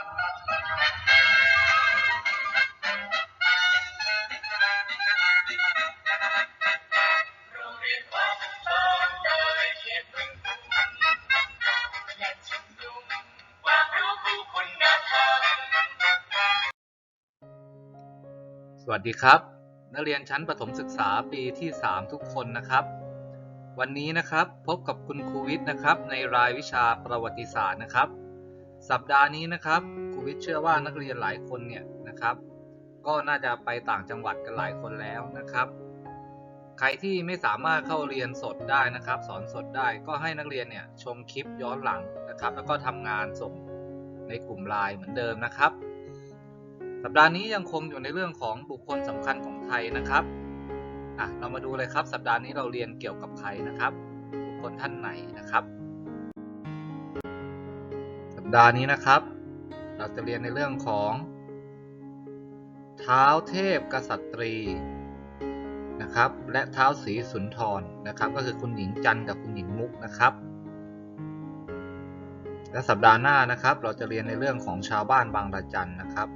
สวัสดีครับ นักเรียนชั้นประถมศึกษาปีที่ 3 ทุกคนนะครับ วันนี้นะครับพบกับคุณครูวิทย์นะครับ ในรายวิชาประวัติศาสตร์นะครับ สัปดาห์นี้นะครับครูวิทย์เชื่อว่านักเรียนหลายคนเนี่ยนะครับ ก็น่าจะไปต่างจังหวัดกันหลายคนแล้วนะครับ ใครที่ไม่สามารถเข้าเรียนสดได้นะครับ สอนสดได้ก็ให้นักเรียนเนี่ยชมคลิปย้อนหลังนะครับ แล้วก็ทำงานส่งในกลุ่มไลน์เหมือนเดิมนะครับ สัปดาห์นี้ยังคงอยู่ในเรื่องของบุคคลสำคัญของไทยนะครับอะเรามาดูเลยครับ สัปดาห์นี้เราเรียนเกี่ยวกับใครนะครับ บุคคลท่านไหนนะครับ ดาห์นี้นะครับ เราจะเรียนในเรื่องของเท้าเทพกษัตรีนะครับ และเท้าวศรีสุนทรนะครับ ก็คือคุณหญิงจันกับคุณหญิงมุกนะครับ และสัปดาห์หน้านะครับ เราจะเรียนในเรื่องของชาวบ้านบางระจันนะครับ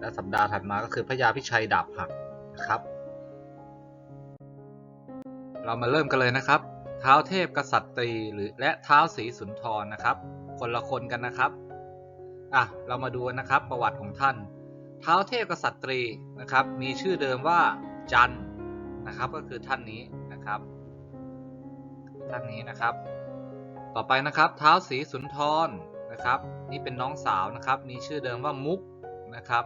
และสัปดาห์ถัดมาก็คือพระยาพิชัยดาบหักนะครับ เรามาเริ่มกันเลยนะครับ เท้าเทพกษัตรีหรือและเท้าวศรีสุนทรนะครับ คนละคนกันนะครับอะเรามาดูนะครับประวัติของท่าน เท้าเทพกษัตรีนะครับ มีชื่อเดิมว่าจันนะครับก็คือท่านนี้นะครับ ท่านนี้นะครับ ต่อไปนะครับเท้าวศรีสุนทรนะครับ นี่เป็นน้องสาวนะครับ มีชื่อเดิมว่ามุกนะครับ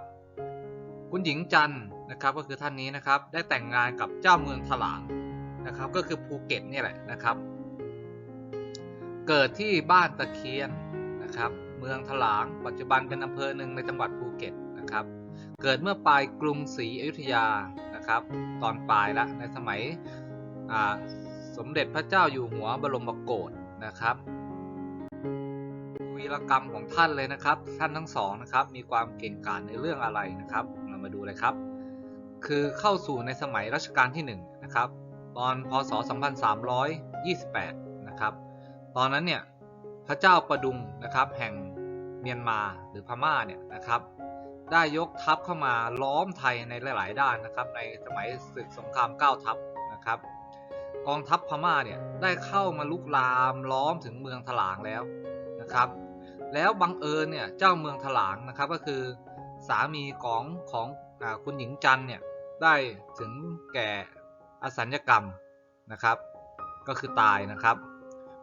คุณหญิงจันนะครับก็คือท่านนี้นะครับ ได้แต่งงานกับเจ้าเมืองถลางนะครับ ก็คือภูเก็ตเนี่ยแหละนะครับ เกิดที่บ้านตะเคียน นะครับ เมืองถลาง ปัจจุบันเป็นอำเภอหนึ่งในจังหวัดภูเก็ตนะครับ เกิดเมื่อปลายกรุงศรีอยุธยานะครับ ตอนปลายละในสมัยสมเด็จพระเจ้าอยู่หัวบรมโกศนะครับวีรกรรมของท่านเลยนะครับ ท่านทั้งสองนะครับ มีความเก่งกาจในเรื่องอะไรนะครับ เรามาดูเลยครับ คือเข้าสู่ในสมัยรัชกาลที่1นะครับ ตอนพศ 2328 นะครับ ตอนนั้นเนี่ย พระเจ้าประดุงนะครับ แห่งเมียนมาหรือพม่าเนี่ยนะครับ ได้ยกทัพเข้ามาล้อมไทยในหลาย ๆ ด้านนะครับ ในสมัยศึกสงครามเก้าทัพนะครับ กองทัพพม่าเนี่ยได้เข้ามาลุกลามล้อมถึงเมืองถลางแล้วนะครับ แล้วบังเอิญเนี่ยเจ้าเมืองถลางนะครับก็คือสามีของของอคุณหญิงจันเนี่ยได้ถึงแก่อสัญญกรรมนะครับ ก็คือตายนะครับ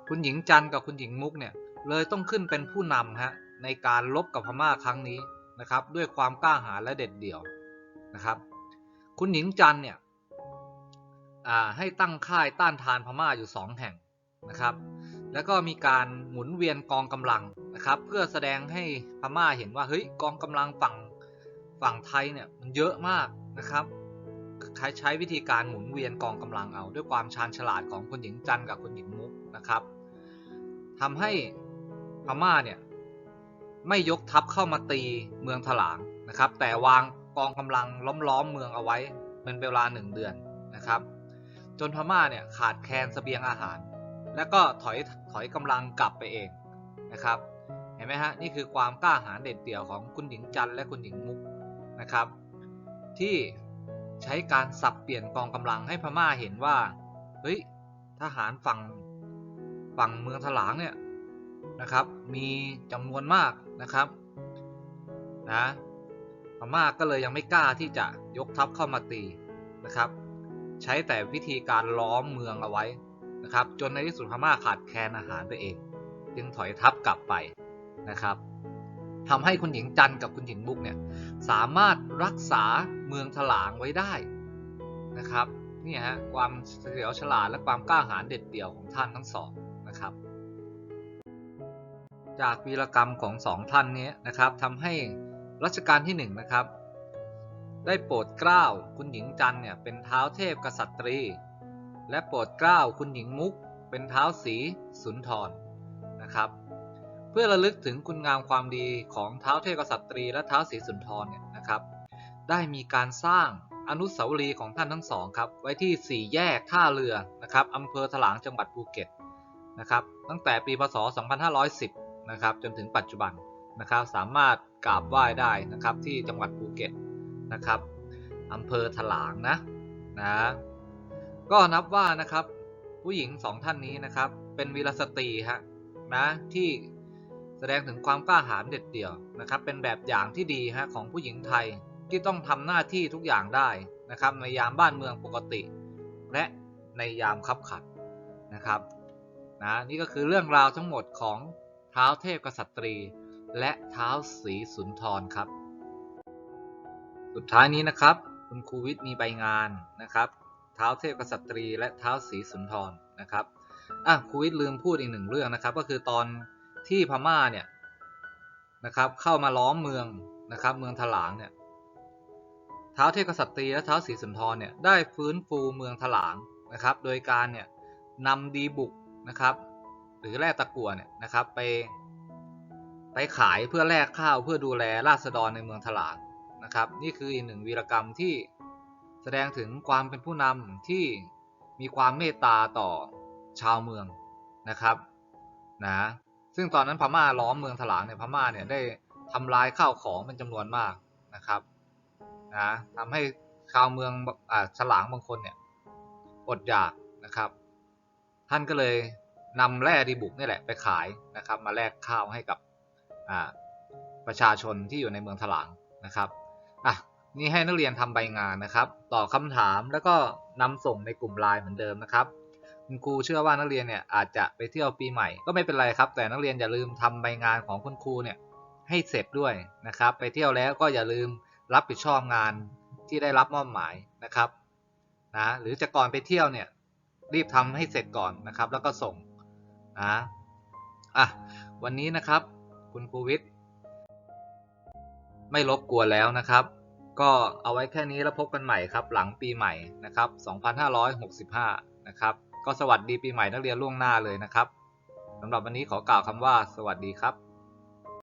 คุณหญิงจันกับคุณหญิงมุกเนี่ยเลยต้องขึ้นเป็นผู้นำฮะในการลบกับพม่าครั้งนี้นะครับ ด้วยความกล้าหาญและเด็ดเดี่ยวนะครับ คุณหญิงจันเนี่ยให้ตั้งค่ายต้านทานพม่าอยู่สองแห่งนะครับ แล้วก็มีการหมุนเวียนกองกำลังนะครับ เพื่อแสดงให้พม่าเห็นว่าเฮ้ยกองกำลังฝั่งฝั่งไทยเนี่ยมันเยอะมากนะครับใช้ใช้วิธีการหมุนเวียนกองกำลังเอา ด้วยความชาญฉลาดของคุณหญิงจันกับคุณหญิงมุกนะครับ ทำให้พม่าเนี่ยไม่ยกทัพเข้ามาตีเมืองถลางนะครับ แต่วางกองกำลังล้อมล้อมเมืองเอาไว้เป็นเวลาหนึ่งเดือนนะครับ จนพม่าเนี่ยขาดแคลนเสบียงอาหาร แล้วก็ถอยถอยกำลังกลับไปเองนะครับเห็นไหมฮะนี่คือความกล้าหาญเด็ดเดี่ยวของคุณหญิงจันและคุณหญิงมุกนะครับ ที่ใช้การสับเปลี่ยนกองกำลังให้พม่าเห็นว่าเฮ้ยทหารฝั่ง ฝั่งเมืองถลางเนี่ยนะครับ มีจำนวนมากนะครับนะพม่าก็เลยยังไม่กล้าที่จะยกทัพเข้ามาตีนะครับ ใช้แต่วิธีการล้อมเมืองเอาไว้นะครับ จนในที่สุดพม่าขาดแคลนอาหารไปเอง จึงถอยทัพกลับไปนะครับทำให้คุณหญิงจันกับคุณหญิงมุกเนี่ยสามารถรักษาเมืองถลางไว้ได้นะครับนี่ฮะความเฉลียวฉลาดและความกล้าหาญเด็ดเดี่ยวของท่านทั้งสอง นะครับ จากวีรกรรมของสองท่านนี้นะครับทำให้รัชกาลที่หนึ่งนะครับ ได้โปรดเกล้าคุณหญิงจันเนี่ยเป็นเท้าเทพกษัตรี และโปรดเกล้าคุณหญิงมุก เป็นเท้าวศรีสุนทรนะครับ เพื่อระลึกถึงคุณงามความดีของเท้าเทพกษัตรี และเท้าวศรีสุนทรเนี่ยนะครับ ได้มีการสร้างอนุสาวรีย์ของท่านทั้งสองครับ ไว้ที่สี่แยกท่าเรือนะครับอำเภอถลางจังหวัดภูเก็ต นะครับตั้งแต่ปีพศ 2510 นะครับจนถึงปัจจุบันนะครับสามารถกราบไหว้ได้นะครับที่จังหวัดภูเก็ตนะครับอำเภอถลางนะนะก็นับว่านะครับผู้หญิงสองท่านนี้นะครับเป็นวีรสตรีฮะนะที่แสดงถึงความกล้าหาญเด็ดเดี่ยวนะครับเป็นแบบอย่างที่ดีฮะของผู้หญิงไทยที่ต้องทำหน้าที่ทุกอย่างได้นะครับในยามบ้านเมืองปกติ และในยามคับขันนะครับ นะนี่ก็คือเรื่องราวทั้งหมดของเท้าเทพกษัตรี และเท้าวศรีสุนทรครับ สุดท้ายนี้นะครับ คุณครูวิทย์มีใบงานนะครับเท้าเทพกษัตรี และเท้าวศรีสุนทรนะครับอะครูวิทย์ลืมพูดอีกหนึ่งเรื่องนะครับ ก็คือตอนที่พม่าเนี่ยนะครับเข้ามาล้อมเมืองนะครับ เมืองถลางเนี่ยท้าวเทพกษัตรีและท้าวศรีสุนทรเนี่ยได้ฟื้นฟูเมืองถลางนะครับ โดยการเนี่ยนำดีบุก นะครับ หรือแร่ตะกั่วเนี่ยนะครับไป ไปขายเพื่อแลกข้าวเพื่อดูแลราษฎรในเมืองถลางนะครับ นี่คืออีกหนึ่งวีรกรรมที่แสดงถึงความเป็นผู้นำที่มีความเมตตาต่อชาวเมืองนะครับนะซึ่งตอนนั้นพม่าล้อมเมืองถลางเนี่ยพม่าเนี่ยได้ทำลายข้าวของเป็นจำนวนมากนะครับนะทำให้ชาวเมืองอ่าฉลางบางคนเนี่ยอดอยากนะครับ ท่านก็เลยนำแร่ดีบุกนี่แหละไปขายนะครับ มาแลกข้าวให้กับประชาชนที่อยู่ในเมืองถลางนะครับอะนี่ให้นักเรียนทำใบงานนะครับ ตอบคำถามแล้วก็นำส่งในกลุ่มไลน์เหมือนเดิมนะครับคุณครูเชื่อว่านักเรียนเนี่ยอาจจะไปเที่ยวปีใหม่ก็ไม่เป็นไรครับ แต่นักเรียนอย่าลืมทำใบงานของคุณครูเนี่ยให้เสร็จด้วยนะครับ ไปเที่ยวแล้วก็อย่าลืมรับผิดชอบงานที่ได้รับมอบหมายนะครับนะหรือจะก่อนไปเที่ยวเนี่ย รีบทำให้เสร็จก่อนนะครับ แล้วก็ส่งนะอะวันนี้นะครับ คุณครูวิทย์ไม่รบกวนแล้วนะครับ ก็เอาไว้แค่นี้แล้วพบกันใหม่ครับ หลังปีใหม่นะครับ 2565 นะครับ ก็สวัสดีปีใหม่นักเรียนล่วงหน้าเลยนะครับสำหรับวันนี้ขอกล่าวคำว่า สวัสดีครับ